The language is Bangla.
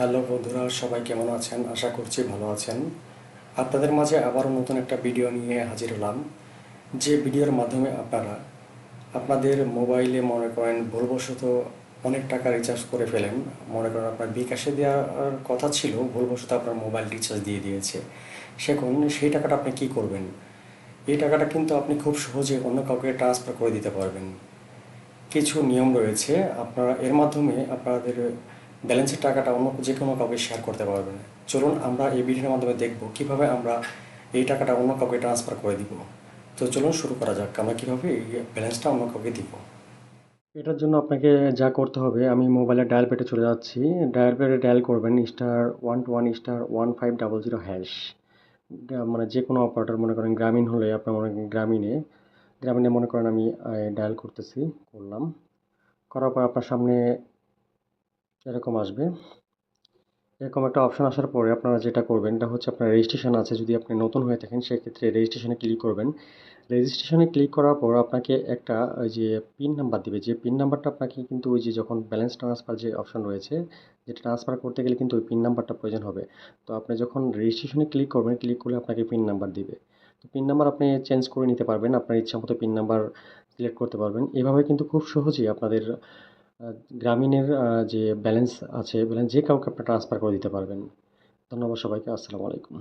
হ্যালো বন্ধুরা, সবাই কেমন আছেন? আশা করছি ভালো আছেন। আপনাদের মাঝে আবারও নতুন একটা ভিডিও নিয়ে হাজির হলাম। যে ভিডিওর মাধ্যমে আপনারা আপনাদের মোবাইলে মনে করেন ভুলবশত অনেক টাকা রিচার্জ করে ফেলেন, মনে করেন আপনার বিকাশে দেওয়ার কথা ছিল, ভুলবশত আপনার মোবাইল রিচার্জ দিয়ে দিয়েছে, সেখন সেই টাকাটা আপনি কি করবেন? এই টাকাটা কিন্তু আপনি খুব সহজে অন্য কাউকে ট্রান্সফার করে দিতে পারবেন। কিছু নিয়ম রয়েছে, আপনারা এর মাধ্যমে আপনাদের ব্যালেন্সের টাকাটা অন্য যে কোনো কাউকে শেয়ার করতে পারবেন চলুন আমরা এই ভিডিওর মাধ্যমে দেখব কীভাবে আমরা এই টাকাটা অন্য কাউকে ট্রান্সফার করে দিব। তো চলুন শুরু করা যাক, আমরা কীভাবে এই ব্যালেন্সটা অন্য কাউকে দিব। এটার জন্য আপনাকে যা করতে হবে, আমি মোবাইলে ডায়াল পেটে চলে যাচ্ছি। ডায়াল পেটে ডায়াল করবেন star one two one star one five double zero hash মানে যে কোনো অপারেটর মনে করেন গ্রামীণ হলে আপনার মনে গ্রামীণে গ্রামীণে মনে করেন আমি ডায়াল করতেছি, করলাম। করার পর আপনার সামনে এরকম আসবে। এরকম একটা অপশন আসার পরে আপনারা যেটা করবেন, এটা হচ্ছে আপনার রেজিস্ট্রেশন আছে। যদি আপনি নতুন হয়ে থাকেন, সেক্ষেত্রে রেজিস্ট্রেশনে ক্লিক করবেন। রেজিস্ট্রেশনে ক্লিক করার পর আপনাকে একটা ওই যে পিন নাম্বার দিবে। যে পিন নাম্বারটা আপনাকে কিন্তু ওই যে যখন ব্যালেন্স ট্রান্সফার যে অপশন রয়েছে যেটা ট্রান্সফার করতে গেলে কিন্তু ওই পিন নাম্বারটা প্রয়োজন হবে। তো আপনি যখন রেজিস্ট্রেশনে ক্লিক করবেন ক্লিক করলে আপনাকে পিন নাম্বার দিবে। তো পিন নাম্বার আপনি চেঞ্জ করে নিতে পারবেন। আপনার ইচ্ছা মতো পিন নাম্বার সিলেক্ট করতে পারবেন। এভাবে কিন্তু খুব সহজেই আপনাদের গ্রামীণের যে ব্যালেন্স আছে ব্যালেন্স যে কাউকে আপনি ট্রান্সফার করে দিতে পারবেন। ধন্যবাদ সবাইকে, আসসালামু আলাইকুম।